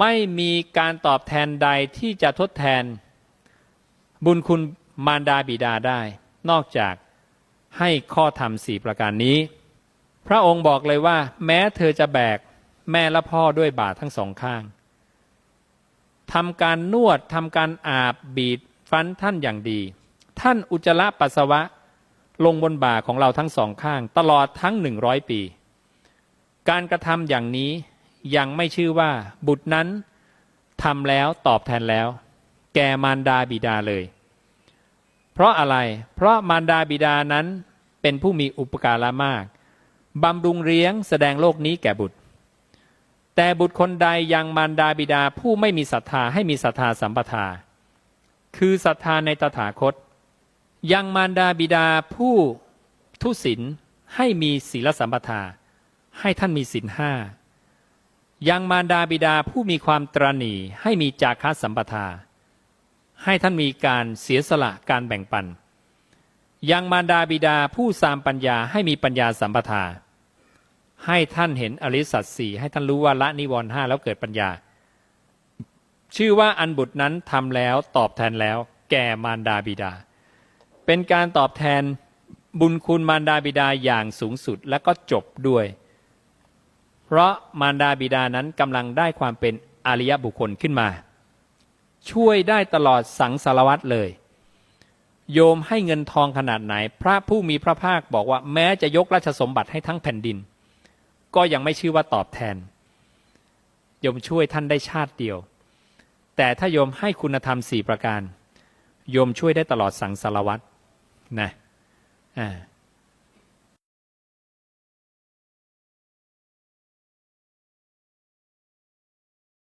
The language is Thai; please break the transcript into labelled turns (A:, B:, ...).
A: ไม่มีการตอบแทนใดที่จะทดแทน บุญคุณมารดาบิดาได้ นอกจากให้ข้อธรรมสี่ประการนี้ พระองค์บอกเลยว่า แม้เธอจะแบกแม่และพ่อด้วยบาททั้งสองข้างทำการนวดทำการอาบบีดฟันท่านอย่างดี ท่านอุจจาระปัสสาวะ ลงบนบ่าของเราทั้งสองข้าง ตลอดทั้งหนึ่งร้อยปี การกระทำอย่างนี้ ยังไม่ชื่อว่า บุตรนั้นทำแล้วตอบแทนแล้ว แกมารดาบิดาเลย เพราะอะไร เพราะมารดาบิดานั้นเป็นผู้มีอุปการะมากบำรุงเลี้ยงแสดงโลกนี้แก่บุตร แต่บุตรคนใดยังมารดาบิดาผู้ไม่มีศรัทธาให้มีศรัทธาสัมปทา คือศรัทธาในตถาคต ยังมารดาบิดาผู้ทุศิลให้มีศีลสัมปทา ให้ท่านมีศีลห้า ยังมารดาบิดาผู้มีความตรณีให้มีจาคะสัมปทา ให้ท่านมีการเสียสละการแบ่งปัน ยังมารดาบิดาผู้สามปัญญาให้มีปัญญาสัมปทา ให้ท่านเห็นอริสัตสี่ให้ท่านรู้ว่าละนิวรณ์ห้าแล้วเกิดปัญญา ชื่อว่าอันบุตรนั้นทำแล้วตอบแทนแล้ว แก่มารดาบิดา เป็นการตอบแทนบุญคุณมารดาบิดาอย่างสูงสุดและก็จบด้วย ราะมารดาบิดานั้นกำลังได้ความเป็นอริยบุคคลขึ้นมา ช่วยได้ตลอดสังสารวัตรเลย โยมให้เงินทองขนาดไหน พระผู้มีพระภาคบอกว่าแม้จะยกราชสมบัติให้ทั้งแผ่นดิน ก็ยังไม่ชื่อว่าตอบแทน โยมช่วยท่านได้ชาติเดียว แต่ถ้าโยมให้คุณธรรมสี่ประการ โยมช่วยได้ตลอดสังสารวัตรนะอ่า